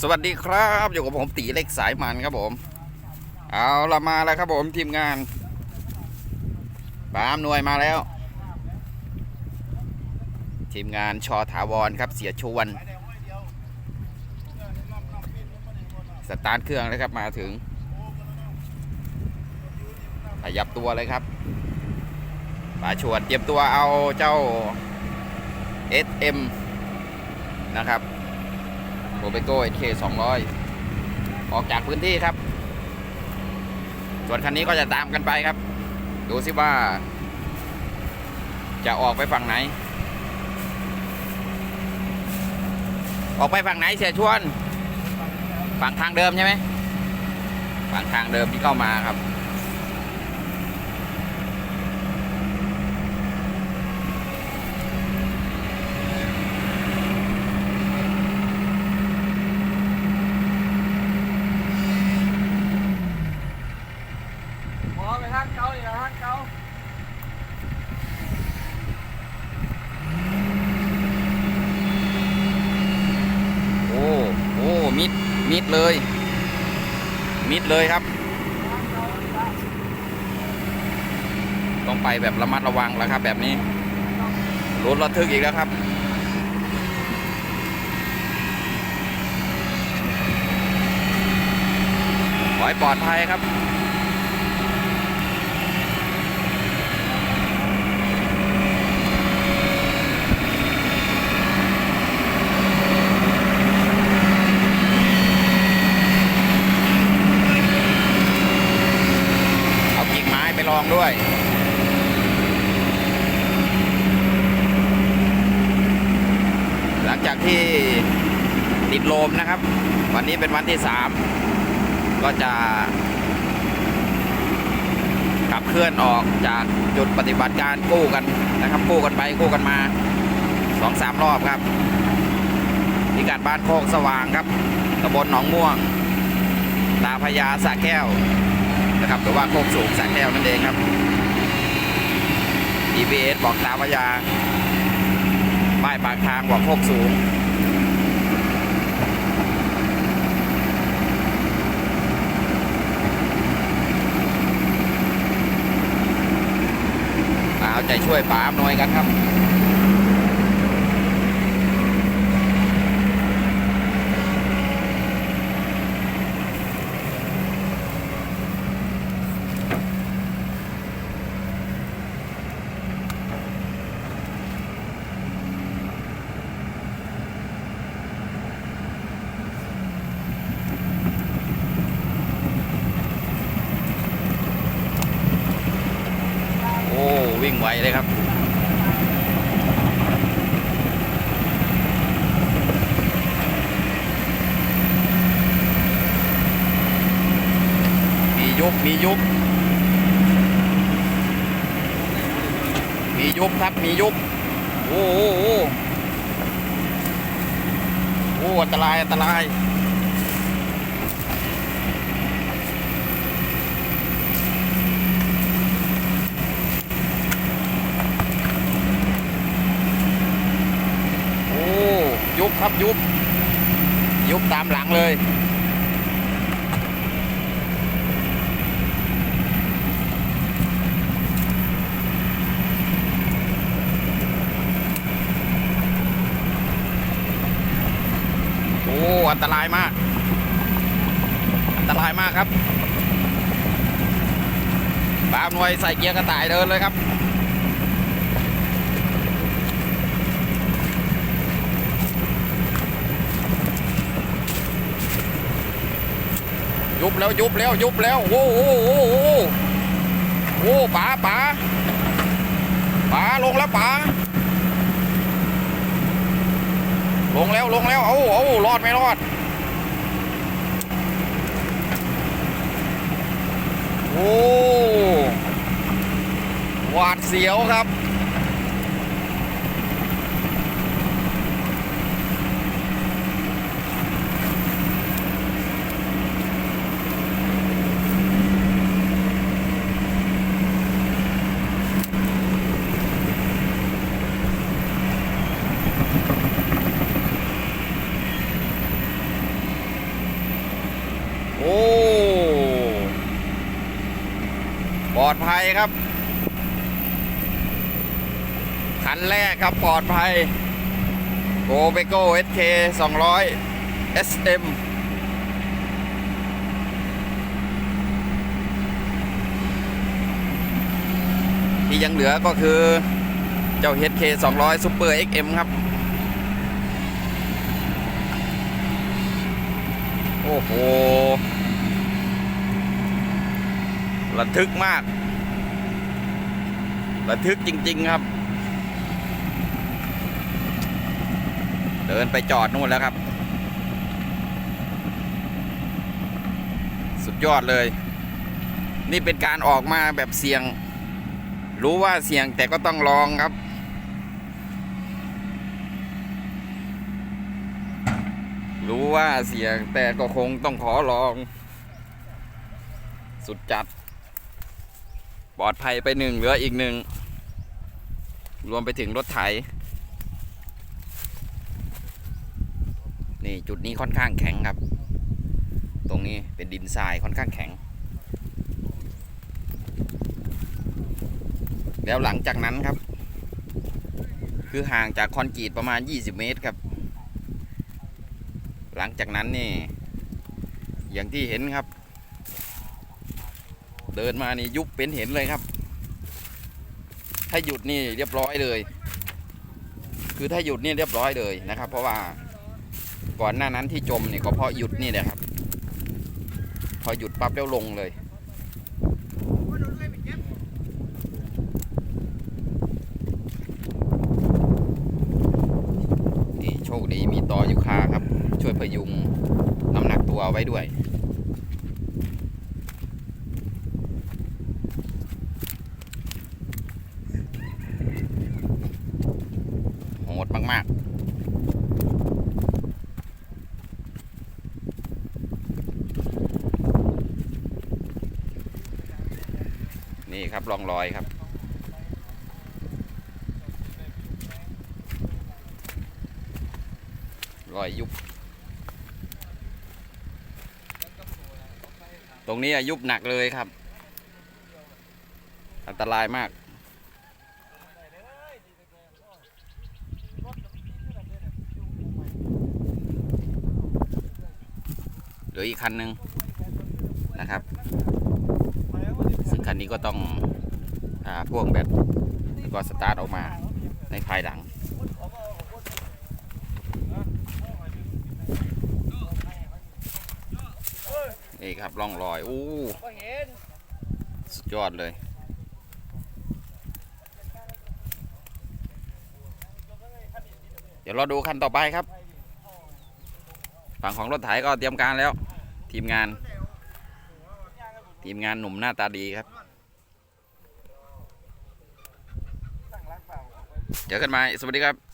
สวัสดีครับอยู่กับผมตีเล็กสายมันครับผม เอาละมาแล้วครับผมทีมงานปามหน่วยมาแล้ว ทีมงานชอถาวรครับเสียชวนสตาร์ทเครื่องแล้วครับมาถึงขยับตัวเลยครับป่าชวนเตรียมตัวเอาเจ้า SM นะครับ โรเบโก้ SK 200ออกจากพื้นที่ครับ ส่วนคันนี้ก็จะตามกันไปครับ ดูสิว่า จะออกไปฝั่งไหน ออกไปฝั่งไหนเสียชวน ฝั่งทางเดิมใช่ไหมฝั่งทางเดิมที่เข้ามาครับ พอไปทางเก่าอย่าทางเก่า โอ้ โอ้ มิด มิด เลย มิดเลยครับ ต้องไปแบบระมัดระวังแล้วครับ แบบนี้รถระทึกอีกแล้วครับขอให้ปลอดภัยครับ เอากิ่งไม้ไปล องด้วย หลังจากที่ติดลมนะครับ วันนี้เป็นวันที่สามก็จะขับเคลื่อนออกจากจุดปฏิบัติการกู้กันนะครับ กู้กันไปกู้กันมาสองสามรอบครับพิกัดบ้านโคกสว่างครับตำบลหนองม่วง ตาพญาสะแก้ว นะครับหรือว่าโคกสูงสระแก้วนั่นเองครับ GPS บอกตาพญาป้ายปากทางบอกโคกสูงเอาใจช่วยป๋าอำนวยกันครับ โอ้ วิ่ง ไวเลยครับ มียุบมียุบมียุบครับ มียุบ โอ้โหโอ้โหโอ้อันตราย อันตราย โอ้ ยุบครับยุบ ยุบตามหลังเลยโอ้อันตรายมาก อันตรายมากครับปามหน่วยใส่เกียร์กระต่ายเดินเลยครับ ยุบแล้วยุบแล้วยุบแล้วโอ้โหโอ้โหโอ้ป๋าป๋าป๋าลงแล้วป๋าลงแล้วลงแล้วเอาเอารอดไม่รอด โอ้หวาดเสียวครับ โอ้ปลอดภัยครับ คันแรกครับปลอดภัยโกเบโก้เอสเคสองร้อยเอสเอ็มที่ยังเหลือก็คือเจ้า HK 200 Super XM ครับ โอ้โห ระทึกมาก ระทึกจริง ๆ ครับ เดินไปจอดนู่นแล้วครับ สุดยอดเลย นี่เป็นการออกมาแบบเสี่ยง รู้ว่าเสี่ยงแต่ก็ต้องลองครับรู้ว่าเสี่ยงแต่ก็คงต้องขอลอง สุดจัด ปลอดภัยไปหนึ่งเหลืออีกหนึ่ง รวมไปถึงรถไถ นี่จุดนี้ค่อนข้างแข็งครับ ตรงนี้เป็นดินทรายค่อนข้างแข็ง แล้วหลังจากนั้นครับ คือห่างจากคอนกรีตประมาณ 20 เมตรครับ หลังจากนั้นนี่ อย่างที่เห็นครับ เดินมานี่ยุบเป็นเห็นเลยครับ ถ้าหยุดนี่เรียบร้อยเลย คือถ้าหยุดนี่เรียบร้อยเลยนะครับ เพราะว่าก่อนหน้านั้นที่จมเนี่ยก็เพราะหยุดนี่แหละครับ พอหยุดปั๊บแล้วลงเลยนี่โชคดีมีต่อยุคาครับ ช่วยพยุงน้ำหนักตัวไว้ด้วย ดมาก ๆนี่ครับร่องรอยครับ รอยยุบ ตรงนี้อะยุบหนักเลยครับ อันตรายมาก เหลืออีกคันหนึ่งนะครับ ซึ่งคันนี้ก็ต้องอพ่วงแบตแล้วก็สตาร์ทออกมาในภายหลังนี่ครับร่องรอยอู้สุดยอดเลยเดี๋ยวเราดูคันต่อไปครับ ฝั่งของรถไถก็เตรียมการแล้ว ทีมงาน ทีมงานหนุ่มหน้าตาดีครับ เจอกันใหม่สวัสดีครับ